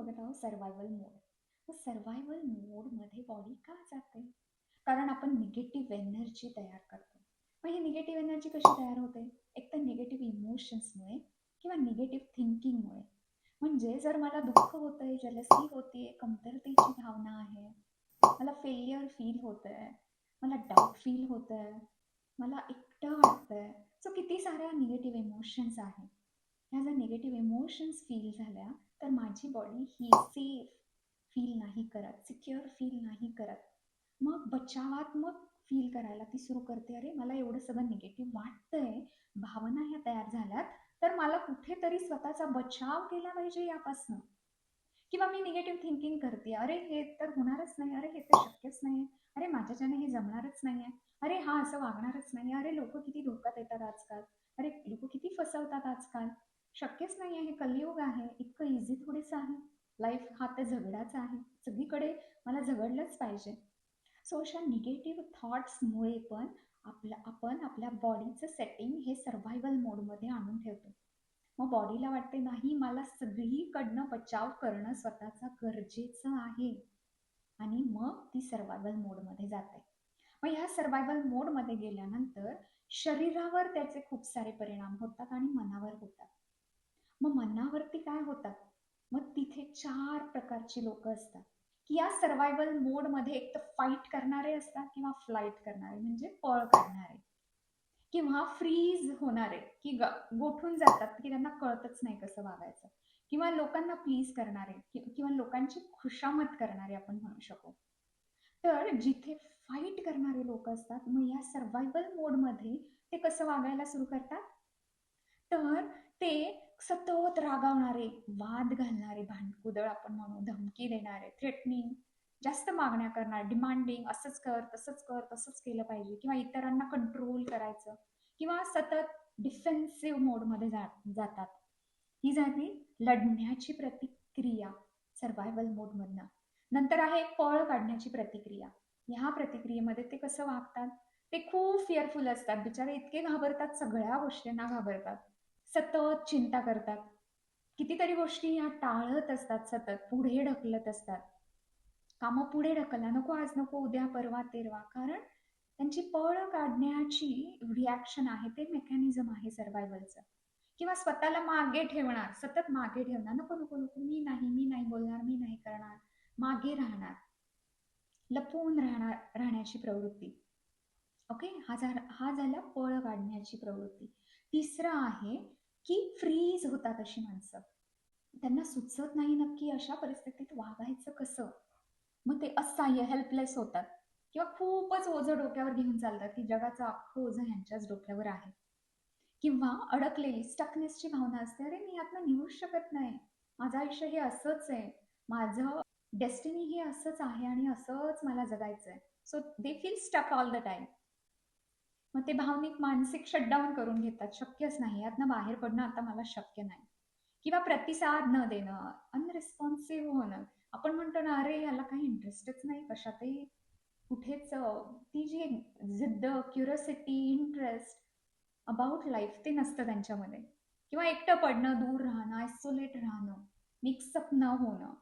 बघत आहोत मोड तर सर्व्हायव्हल मोडमध्ये बॉडी का जाते? कारण आपण निगेटिव्ह एनर्जी तयार करतो. मग ही निगेटिव्ह एनर्जी कशी तयार होते? एक तर निगेटिव्ह इमोशन्समुळे किंवा निगेटिव्ह थिंकिंगमुळे म्हणजे जर मला दुःख होतं आहे जलसी आहे कमतरतेची भावना आहे मला फेल्युअर फील होतंय मला डाऊट फील होतंय मला एकटं वाटतंय. सो किती साऱ्या निगेटिव्ह इमोशन्स आहेत. ह्या जर निगेटिव्ह इमोशन्स फील झाल्या तर माझी बॉडी ही सेफ फील नाही करत सिक्युअर फील नाही करत. मग बचावात्मक फील करायला ती सुरू करते. अरे मला एवढं सगळं निगेटिव्ह वाटतंय भावना ह्या तयार झाल्यात तर मला कुठेतरी स्वतःचा बचाव केला पाहिजे यापासनं. किंवा मी निगेटिव्ह थिंकिंग करते. अरे हे तर होणारच नाही. अरे हे तर शक्यच नाही अरे माझ्याच्याने हे जमणारच नाही आहे अरे हा असं वागणारच नाही अरे लोक किती धोक्यात येतात आजकाल. अरे लोक किती फसवतात आजकाल. शक्यच नाही आहे हे कलियुग आहे इतकं इझी थोडीच आहे. लाईफ हा तर झगडाच आहे. सगळीकडे मला झगडलंच पाहिजे. सो अशा निगेटिव्ह थॉट्समुळे पण आपलं आपण आपल्या बॉडीचं सेटिंग हे सर्व्हायवल मोडमध्ये आणून ठेवतो. मग बॉडीला वाटते नाही मला सगळीकडनं बचाव करणं स्वतःचा गरजेचं आहे. आणि मग ती सर्व्हायवल मोडमध्ये जाते. मग ह्या सर्व्हायवल मोडमध्ये गेल्यानंतर शरीरावर त्याचे खूप सारे परिणाम होतात आणि मनावर होतात. मग मनावरती काय होतात मग तिथे चार प्रकारची लोक असतात. की या सर्व्हायवल मोडमध्ये एक तर फाईट करणारे असतात किंवा फ्लाईट करणारे म्हणजे पळ काढणारे किंवा फ्रीज होणारे की ग गोठून जातात की त्यांना कळतच नाही कसं वागायचं. किंवा लोकांना प्लीज करणारे किंवा लोकांची खुशामत करणारे आपण म्हणू शकू. तर जिथे फाईट करणारे लोक असतात मग या सर्वायवल मोडमध्ये ते कसं वागायला सुरू करतात? तर ते सतत रागावणारे वाद घालणारे भांडकुदळ आपण म्हणू धमकी देणारे थ्रेटनिंग जास्त मागण्या करणार डिमांडिंग असंच कर तसंच कर तसंच केलं पाहिजे किंवा इतरांना कंट्रोल करायचं किंवा सतत डिफेन्सिव्ह मोडमध्ये जा जातात. ही झाली लढण्याची प्रतिक्रिया सर्व्हायवल मोडमधनं नंतर आहे पळ काढण्याची प्रतिक्रिया. ह्या प्रतिक्रियेमध्ये ते कसं वागतात? ते खूप फिअरफुल असतात. बिचारे इतके घाबरतात सगळ्या गोष्टींना घाबरतात. सतत चिंता करतात. कितीतरी गोष्टी ह्या टाळत असतात सतत पुढे ढकलत असतात. कामं पुढे ढकलला नको आज नको उद्या परवा तेरवा. कारण त्यांची पळ काढण्याची रिॲक्शन आहे ते मेकॅनिझम आहे सर्वायवलचं किंवा स्वतःला मागे ठेवणार सतत मागे ठेवणार. नको नको नको मी नाही मी नाही बोलणार मी नाही करणार. मागे राहणार. लपवून राहणार राहण्याची प्रवृत्ती. ओके हा झा हा झाला पळ काढण्याची प्रवृत्ती. तिसरं आहे की फ्रीज होतात अशी माणसं. त्यांना सुचत नाही नक्की अशा परिस्थितीत वागायचं कसं? मग ते असहाय्य हेल्पलेस होतात. किंवा खूपच ओझं डोक्यावर घेऊन चालतात की जगाचं अख्खं ओझं ह्यांच्याच डोक्यावर आहे. किंवा अडकलेली स्टकनेसची भावना असते अरे मी यातनं निघूच शकत नाही. माझं आयुष्य हे असंच आहे. माझं डेस्टिनी हे असंच आहे आणि असंच मला जगायचं आहे so they feel stuck all the time मग ते भावनिक मानसिक शटडाऊन करून घेतात. शक्यच नाही. यातनं बाहेर पडणं आता मला शक्य नाही. किंवा प्रतिसाद न देणं अनरिस्पॉन्सिव्ह होणं. आपण म्हणतो ना अरे याला काही इंटरेस्टच नाही. कशातही कुठेच ती जी जिद्द क्युरियोसिटी इंटरेस्ट अबाउट लाईफ ते नसतं त्यांच्यामध्ये. किंवा एकटं पडणं दूर राहणं आयसोलेट राहणं मिक्सअप न होणं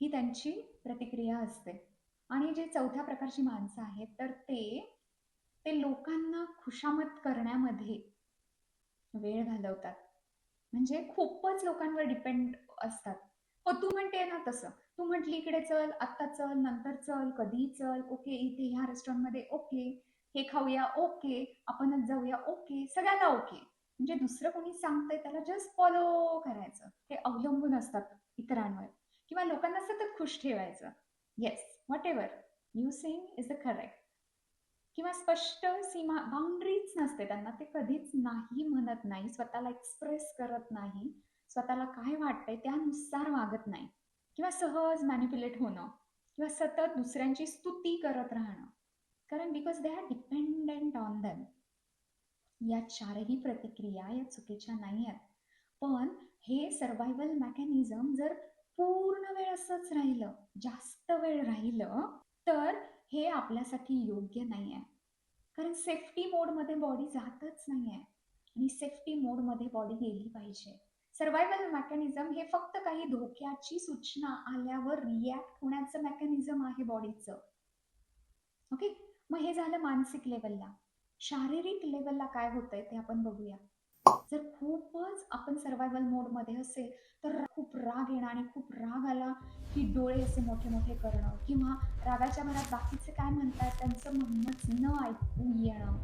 ही त्यांची प्रतिक्रिया असते. आणि जे चौथ्या प्रकारची माणसं आहेत तर ते ते लोकांना खुशामत करण्यामध्ये वेळ घालवतात. म्हणजे खूपच लोकांवर डिपेंड असतात. हो तू म्हणते ना तसं. तू म्हटली इकडे चल आत्ता चल नंतर चल कधी चल ओके इथे ह्या रेस्टॉरंटमध्ये ओके हे खाऊया ओके आपणच जाऊया ओके सगळ्याला ओके म्हणजे दुसरं कोणी सांगतंय त्याला जस्ट फॉलो करायचं. हे अवलंबून असतात इतरांवर. किंवा लोकांना सतत खुश ठेवायचं. Yes whatever you same is the correct किंवा स्पष्ट सीमा बाउंड्रीज नसते. त्यांना ते कधीच नाही म्हणत नाही स्वतःला एक्सप्रेस करत नाही. स्वतःला काय वाटतंय त्यानुसार वागत नाही. किंवा सहज मॅन्युप्युलेट होणं. किंवा सतत दुसऱ्यांची स्तुती करत राहणं. कारण because they are dependent on them या चारही प्रतिक्रिया या चुकीच्या नाही आहेत पण हे सर्वायवल मेकॅनिझम जर पूर्ण वेळ असंच राहिलं जास्त वेळ राहिलं तर हे आपल्यासाठी योग्य नाही आहे कारण सेफ्टी मोडमध्ये बॉडी जातच नाही आहे आणि सेफ्टी मोडमध्ये बॉडी गेली पाहिजे. सर्वायवल मेकॅनिझम हे फक्त काही धोक्याची सूचना आल्यावर रिॲक्ट होण्याचं मेकॅनिझम आहे बॉडीचं ओके मग हे झालं मानसिक लेवलला शारीरिक लेवलला काय होतंय ते आपण बघूया. जर खूपच आपण सर्वायवल मोडमध्ये असेल तर खूप राग येणं आणि खूप की डोळे असे मोठे मोठे करणं किंवा रागाच्या भरात बाकीचे काय म्हणतात त्यांचं म्हणणंच न ऐकून येणं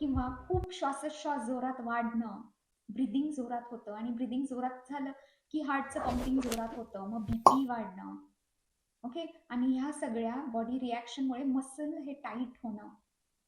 किंवा खूप श्वासोच्छ्वास जोरात वाढणं. ब्रिदिंग जोरात होतं आणि ब्रिदिंग जोरात झालं की हार्टचं पंपिंग जोरात होतं मग बीपी वाढणं. ओके आणि ह्या सगळ्या बॉडी रिॲक्शनमुळे मसल हे टाईट होणं.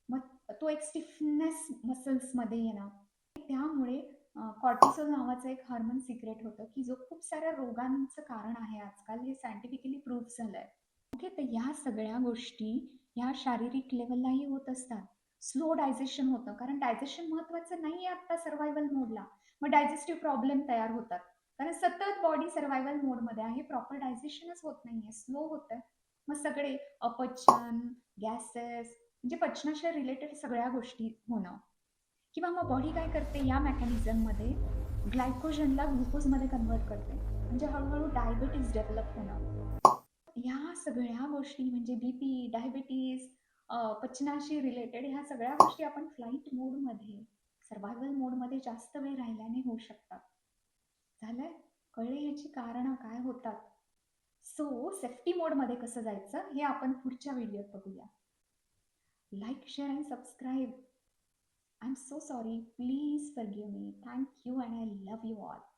मग तो एक स्टिफनेस मसल्समध्ये येणं. त्यामुळे कॉर्टिसोल नावाचं एक हार्मोन सिक्रेट होतं की जो खूप साऱ्या रोगांचं कारण आहे आजकाल. हे सायंटिफिकली प्रूफ झालं आहे ओके तर ह्या सगळ्या गोष्टी ह्या शारीरिक लेवललाही होत असतात. स्लो डायजेशन होतं कारण डायजेशन महत्वाचं नाही आहे आत्ता सर्वायवल मोडला मग डायजेस्टिव्ह प्रॉब्लेम तयार होतात. कारण सतत बॉडी सर्वायवल मोडमध्ये आहे प्रॉपर डायजेशनच होत नाही आहे स्लो होतं मग सगळे अपचन गॅसेस म्हणजे पचनाच्या रिलेटेड सगळ्या गोष्टी होणं. किंवा मग बॉडी काय करते या मेकॅनिझममध्ये ग्लायकोजनला ग्लुकोजमध्ये कन्वर्ट करते. म्हणजे हळूहळू डायबिटीज डेव्हलप होणं ह्या सगळ्या गोष्टी म्हणजे बी पी डायबिटीज पचनाशी रिलेटेड ह्या सगळ्या गोष्टी आपण फ्लाईट मोडमध्ये सर्वायवल मोडमध्ये जास्त वेळ राहिल्याने होऊ शकतात. झालंय? कळले ह्याची कारणं काय होतात? सो सेफ्टी मोडमध्ये कसं जायचं हे आपण पुढच्या व्हिडिओत बघूया. Like share and subscribe I'm so sorry. Please forgive me. Thank you, and I love you all.